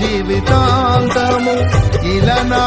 జీవితాంతము. ఇలా నా